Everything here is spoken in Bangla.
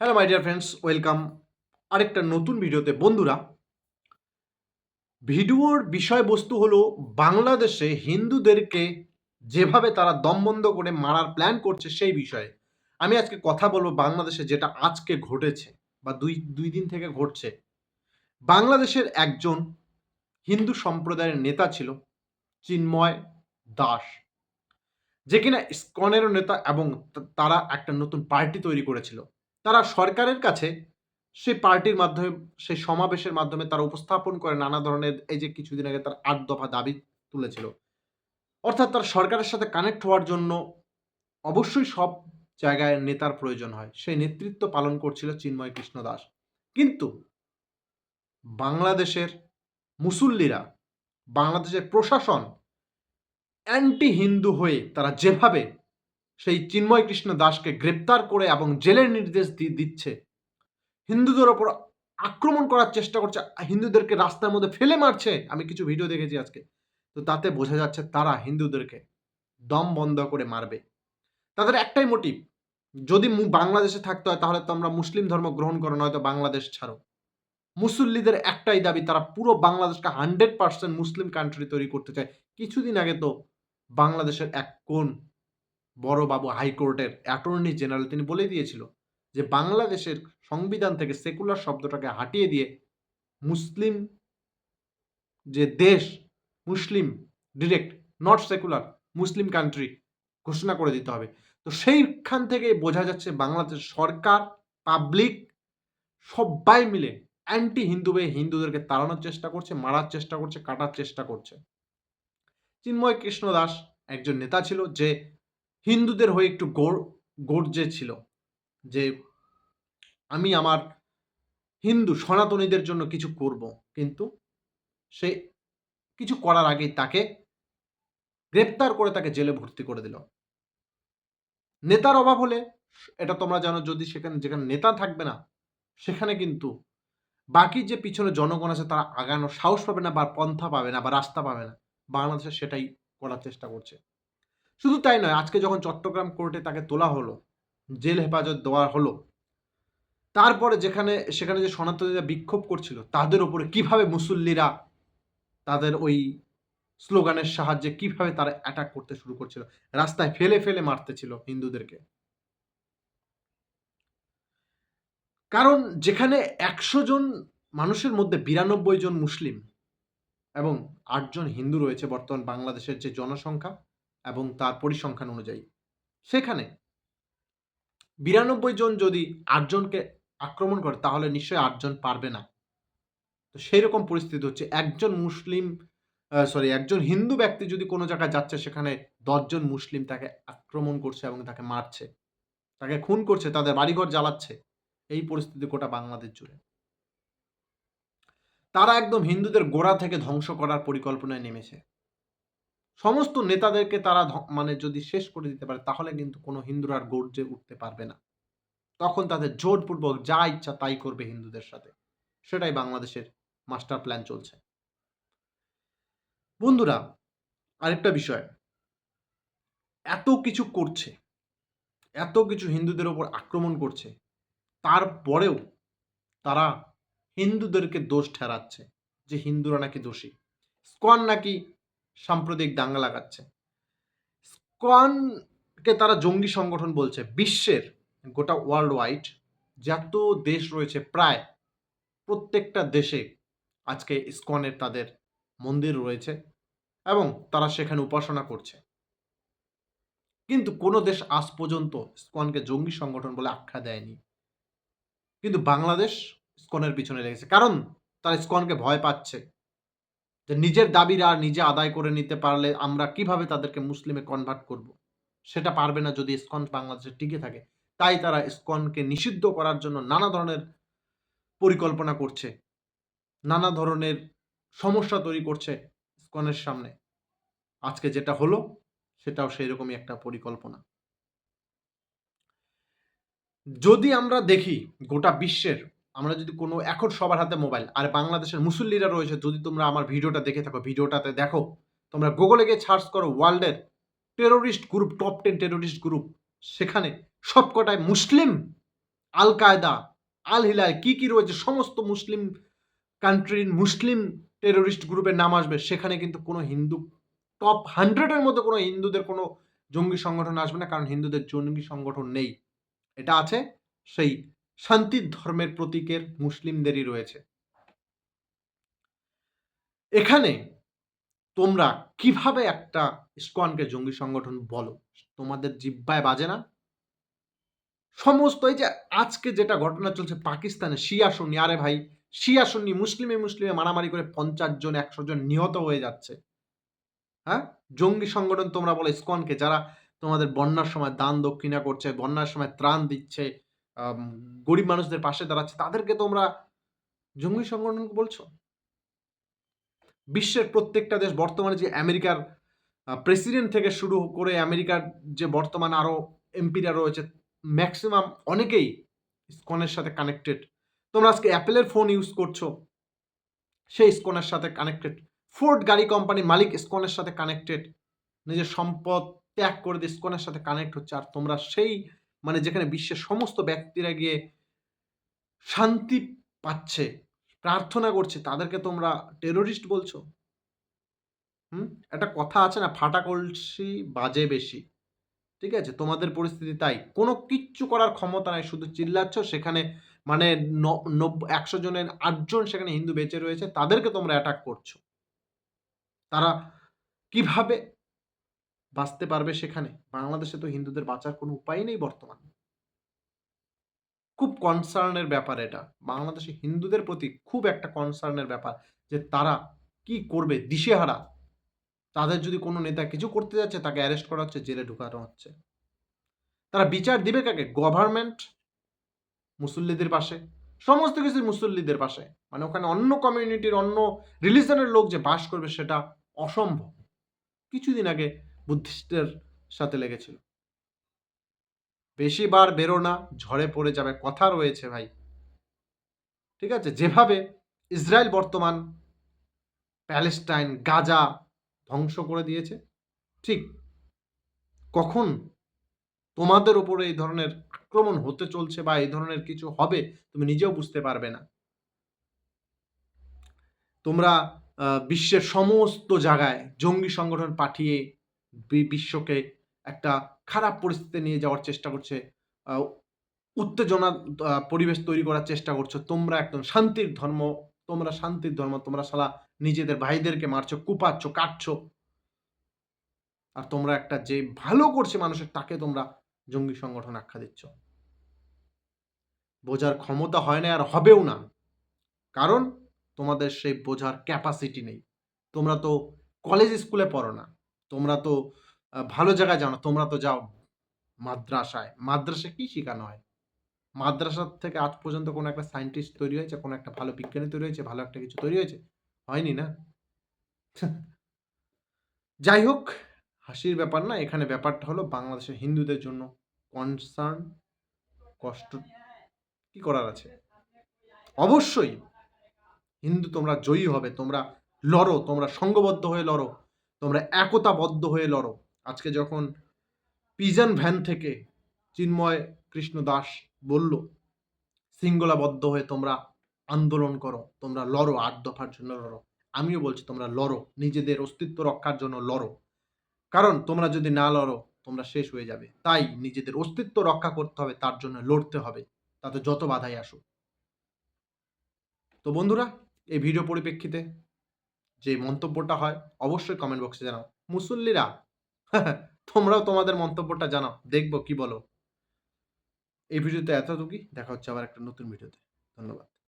Hello my dear friends welcome আরেকটা নতুন ভিডিওতে বন্ধুরা, ভিডিওর বিষয়বস্তু হলো বাংলাদেশে হিন্দুদেরকে যেভাবে তারা দমবন্ধ করে মারার প্ল্যান করছে সেই বিষয়ে। আমি আজকে কথা বলব বাংলাদেশে যেটা আজকে ঘটেছে বা দুই দুই দিন থেকে ঘটছে। বাংলাদেশের একজন হিন্দু সম্প্রদায়ের নেতা ছিল, চিন্ময় দাস। যে কিনা ইস্কনেরও নেতা এবং তারা একটা নতুন পার্টি তৈরি করেছিল। তারা সরকারের কাছে সেই পার্টির মাধ্যমে, সেই সমাবেশের মাধ্যমে তারা উপস্থাপন করে নানা ধরনের এই যে কিছুদিন আগে তার আট দফা দাবি তুলেছিল। অর্থাৎ তার সরকারের সাথে কানেক্ট হওয়ার জন্য অবশ্যই সব জায়গায় নেতার প্রয়োজন হয়। সেই নেতৃত্ব পালন করছিল চিন্ময় কৃষ্ণ দাস। কিন্তু বাংলাদেশের মুসল্লিরা, বাংলাদেশের প্রশাসন অ্যান্টি হিন্দু হয়ে তারা যেভাবে সেই চিন্ময় কৃষ্ণ দাসকে গ্রেপ্তার করে এবং জেলের নির্দেশ দিচ্ছে। হিন্দুদের ওপর আক্রমণ করার চেষ্টা করছে হিন্দুদেরকে রাস্তার মধ্যে ফেলে মারছে। আমি কিছু ভিডিও দেখেছি আজকে। তো তাতে বোঝা যাচ্ছে তারা হিন্দুদেরকে দম বন্ধ করে মারবে। তাদের একটাই মোটিভ যদি বাংলাদেশে থাকতে হয়, তাহলে তো আমরা মুসলিম ধর্ম গ্রহণ করো, নয়তো বাংলাদেশ ছাড়ো। মুসল্লিদের একটাই দাবি, তারা পুরো বাংলাদেশকে হান্ড্রেড পার্সেন্ট মুসলিম কান্ট্রি তৈরি করতে চায়। কিছুদিন আগে তো বাংলাদেশের এক কোন বড় বাবু হাইকোর্টের অ্যাটর্নি জেনারেল তিনি বলে দিয়েছিল যে বাংলাদেশের সংবিধান থেকে সেকুলার শব্দটাকে হাটিয়ে দিয়ে মুসলিম যে দেশ, Muslim direct not secular Muslim country ঘোষণা করে দিতে হবে। তো সেইখান থেকে বোঝা যাচ্ছে বাংলাদেশ সরকার পাবলিক সবাই মিলে অ্যান্টি হিন্দু হয়ে হিন্দুদেরকে তাড়ানোর চেষ্টা করছে, মারার চেষ্টা করছে, কাটার চেষ্টা করছে। চিন্ময় কৃষ্ণ দাস একজন নেতা ছিল যে হিন্দুদের হয়ে একটু গোর গর্জে ছিল যে আমি আমার হিন্দু সনাতনীদের জন্য কিছু করব। কিন্তু সে কিছু করার আগেই তাকে গ্রেপ্তার করে তাকে জেলে ভর্তি করে দিল। নেতার অভাব হলে, এটা তোমরা জানো, যদি সেখানে, যেখানে নেতা থাকবে না, সেখানে কিন্তু বাকি যে পিছনে জনগণ আছে তারা আগানোর সাহস পাবে না বা পন্থা পাবে না বা রাস্তা পাবে না। বাংলাদেশে সেটাই করার চেষ্টা করছে। শুধু তাই নয়, আজকে যখন চট্টগ্রাম কোর্টে তাকে তোলা হলো, জেল হেফাজত দেওয়া হলো, তারপরে যেখানে, সেখানে যে সনাতনীরা বিক্ষোভ করছিল, তাদের ওপরে কীভাবে মুসল্লিরা তাদের ওই স্লোগানের সাহায্যে কীভাবে তারা অ্যাটাক করতে শুরু করছিল, রাস্তায় ফেলে ফেলে মারতেছিল হিন্দুদেরকে। কারণ যেখানে একশো জন মানুষের মধ্যে বিরানব্বই জন মুসলিম এবং আটজন হিন্দু রয়েছে বর্তমান বাংলাদেশের যে জনসংখ্যা এবং তার পরিসংখ্যান অনুযায়ী। সেখানে বিরানব্বই জন যদি আটজনকে আক্রমণ করে, তাহলে নিশ্চয়ই আটজন পারবে না। তো সেই রকম পরিস্থিতি হচ্ছে। একজন মুসলিম সরি একজন হিন্দু ব্যক্তি যদি কোনো জায়গায় যাচ্ছে, সেখানে দশজন মুসলিম তাকে আক্রমণ করছে এবং তাকে মারছে। তাকে খুন করছে, তাদের বাড়িঘর জ্বালাচ্ছে। এই পরিস্থিতি গোটা বাংলাদেশ জুড়ে। তারা একদম হিন্দুদের গোড়া থেকে ধ্বংস করার পরিকল্পনায় নেমেছে। সমস্ত নেতাদেরকে তারা মানে যদি শেষ করে দিতে পারে, তাহলে কিন্তু কোনো হিন্দুরা আর গর্জে উঠতে পারবে না। তখন তাদের জোরপূর্বক যা ইচ্ছা তাই করবে হিন্দুদের সাথে। সেটাই বাংলাদেশের মাস্টার প্ল্যান চলছে। বন্ধুরা, আরেকটা বিষয়। এত কিছু করছে, এত কিছু হিন্দুদের ওপর আক্রমণ করছে, তারপরেও তারা হিন্দুদেরকে দোষ ঠেরাচ্ছে যে হিন্দুরা নাকি দোষী। স্কন নাকি সাম্প্রদায়িক দাঙ্গা লাগাচ্ছে। স্কনকে তারা জঙ্গি সংগঠন বলছে, বিশ্বের গোটা ওয়ার্ল্ড ওয়াইড যত দেশ রয়েছে প্রায় প্রত্যেকটা দেশে আজকে ইস্কনের তাদের মন্দির রয়েছে এবং তারা সেখানে উপাসনা করছে। কিন্তু কোনো দেশ আজ পর্যন্ত ইস্কনকে জঙ্গি সংগঠন বলে আখ্যা দেয়নি। কিন্তু বাংলাদেশ ইস্কনের পিছনে লেগেছে। কারণ তারা ইস্কনকে ভয় পাচ্ছে। যে নিজের দাবিরা নিজে আদায় করে নিতে পারলে আমরা কীভাবে তাদেরকে মুসলিমে কনভার্ট করব? সেটা পারবে না যদি ইস্কন বাংলাদেশে টিকে থাকে। তাই তারা ইস্কনকে নিষিদ্ধ করার জন্য নানা ধরনের পরিকল্পনা করছে। নানা ধরনের সমস্যা তৈরি করছে ইস্কনের সামনে। আজকে যেটা হলো, সেটাও সেই রকমই একটা পরিকল্পনা। যদি আমরা দেখি গোটা বিশ্বের আমরা যদি কোনো এখন সবার হাতে মোবাইল, আর বাংলাদেশের মুসল্লিরা রয়েছে, যদি তোমরা আমার ভিডিওটা দেখে থাকো, ভিডিওটাতে দেখো, তোমরা গুগলে গিয়ে সার্চ করো ওয়ার্ল্ডের terrorist group top ten terrorist group সেখানে সবকটায় মুসলিম, আল কায়দা, আল হিলাল, কি কি রয়েছে, সমস্ত মুসলিম কান্ট্রির মুসলিম টেরোরিস্ট গ্রুপের নাম আসবে, সেখানে কিন্তু কোনো হিন্দু টপ হান্ড্রেডের মধ্যে কোনো হিন্দুদের কোনো জঙ্গি সংগঠন আসবে না, কারণ হিন্দুদের জঙ্গি সংগঠন নেই। এটা আছে সেই শান্তির ধর্মের প্রতীকের মুসলিমদেরই রয়েছে। এখানে তোমরা কীভাবে একটা ইস্কনকে জঙ্গি সংগঠন বলো? তোমাদের জিব্বায় বাজে না? সমস্ত এই যে আজকে যেটা ঘটনা চলছে পাকিস্তানে, শিয়া সুন্নি আরে ভাই, শিয়া সুন্নি মুসলিমে মুসলিমে মারামারি করে পঞ্চাশ জন, একশো জন নিহত হয়ে যাচ্ছে। হ্যাঁ? জঙ্গি সংগঠন তোমরা বলো ইস্কনকে যারা তোমাদের বন্যার সময় দান দক্ষিণা করছে, বন্যার সময় ত্রাণ দিচ্ছে গরিব মানুষদের পাশে দাঁড়াচ্ছে, তাদেরকে তোমরা জঙ্গি সংগঠন বলছো? বিশ্বের প্রত্যেকটা দেশ বর্তমানে যে আমেরিকার প্রেসিডেন্ট থেকে শুরু করে আমেরিকার যে বর্তমান আরও এমপিরা রয়েছে ম্যাক্সিমাম অনেকেই স্কনের সাথে কানেক্টেড তোমরা আজকে অ্যাপেলের ফোন ইউজ করছ, সেই স্কনের সাথে কানেক্টেড ফোর্ড গাড়ি কোম্পানির মালিক স্কনের সাথে কানেক্টেড নিজের সম্পদ ত্যাগ করে দিয়ে স্কনের সাথে কানেক্ট হচ্ছে, আর তোমরা সেই মানে যেখানে বিশ্বের সমস্ত ব্যক্তিরা গিয়ে শান্তি পাচ্ছে, প্রার্থনা করছে, তাদেরকে তোমরা টেরোরিস্ট বলছো? হুম? একটা কথা আছে না, ফাটা কলসি বাজে বেশি। ঠিক আছে? তোমাদের পরিস্থিতি তাই। কোনো কিচ্ছু করার ক্ষমতা নাই, শুধু চিল্লাচ্ছ, সেখানে মানে একশো জনের আটজন সেখানে হিন্দু বেঁচে রয়েছে, তাদেরকে তোমরা অ্যাটাক করছ। তারা কীভাবে বাঁচতে পারবে সেখানে। বাংলাদেশে তো হিন্দুদের বাঁচার কোনো উপায় নেই বর্তমানে। খুব কনসার্নের ব্যাপার এটা। বাংলাদেশে হিন্দুদের প্রতি খুব একটা কনসার্নের ব্যাপার যে তারা কি করবে, দিশেহারা। তাদের যদি কোনো নেতা কিছু করতে যাচ্ছে, তাকে অ্যারেস্ট করা হচ্ছে, জেলে ঢুকানো হচ্ছে। তারা বিচার দিবে কাকে? গভর্নমেন্ট মুসল্লিদের পাশে। সমস্ত কিছু মুসল্লিদের পাশে। মানে ওখানে অন্য কমিউনিটির অন্য রিলিজনের লোক যে বাস করবে, সেটা অসম্ভব। কিছুদিন আগে বুদ্ধিস্টের সাথে লেগেছিল। বেশি বার বেরো না, ঝড়ে পড়ে যাবে, কথা রয়েছে ভাই। ঠিক আছে? যেভাবে ইসরায়েল বর্তমান প্যালেস্টাইন, গাজা ধ্বংস করে দিয়েছে, ঠিক কখন তোমাদের উপরে এই ধরনের আক্রমণ হতে চলছে বা এই ধরনের কিছু হবে, তুমি নিজেও বুঝতে পারবে না। তোমরা বিশ্বের সমস্ত জায়গায় জঙ্গি সংগঠন পাঠিয়ে বিশ্বকে একটা খারাপ পরিস্থিতি নিয়ে যাওয়ার চেষ্টা করছে উত্তেজনা পরিবেশ তৈরি করার চেষ্টা করছ, তোমরা একদম শান্তির ধর্ম, তোমরা শান্তির ধর্ম, তোমরা সালা নিজেদের ভাইদেরকে মারছো, কুপাচ্ছ, কাটছো। আর তোমরা একটা যে ভালো করছে মানুষের, তাকে তোমরা জঙ্গি সংগঠন আখ্যা দিচ্ছ। বোঝার ক্ষমতা হয় না আর হবেও না। কারণ তোমাদের সেই বোঝার ক্যাপাসিটি নেই। তোমরা তো কলেজ স্কুলে পড়ো না। তোমরা তো ভালো জায়গায় জানো, তোমরা তো যাও মাদ্রাসায়। মাদ্রাসায় কি শেখানো হয়? মাদ্রাসা থেকে আজ পর্যন্ত কোনো একটা সায়েন্টিস্ট তৈরি হয়েছে, কোনো একটা ভালো বিজ্ঞানী তৈরি হয়েছে, ভালো একটা কিছু তৈরি হয়েছে? হয়নি না? যাই হোক, হাসির ব্যাপার না, এখানে ব্যাপারটা হলো বাংলাদেশের হিন্দুদের জন্য কনসার্ন কষ্ট কি করার আছে? অবশ্যই, হিন্দু তোমরা জয়ী হবে, তোমরা লড়ো, তোমরা সঙ্গবদ্ধ হয়ে লড়ো। তোমরা একতাবদ্ধ হয়ে লড়ো। আজকে যখন পিজন ভ্যান থেকে চিন্ময় কৃষ্ণ দাস বলল শৃঙ্খলাবদ্ধ হয়ে তোমরা আন্দোলন করো, তোমরা লড়ো, আট দফার জন্য লড়ো। আমিও বলছি, তোমরা লড়ো, নিজেদের অস্তিত্ব রক্ষার জন্য লড়ো। কারণ তোমরা যদি না লড়ো, তোমরা শেষ হয়ে যাবে। তাই নিজেদের অস্তিত্ব রক্ষা করতে হবে, তার জন্য লড়তে হবে। তাতে যত বাধাই আসুক। তো বন্ধুরা, এই ভিডিও পরিপ্রেক্ষিতে যে মন্তব্যটা হয়, অবশ্যই কমেন্ট বক্সে জানাও। মুসল্লিরা, তোমরাও তোমাদের মন্তব্যটা জানাও, দেখব কি বলো। এই ভিডিওতে এতটুকুই, দেখা হচ্ছে আবার একটা নতুন ভিডিওতে। ধন্যবাদ।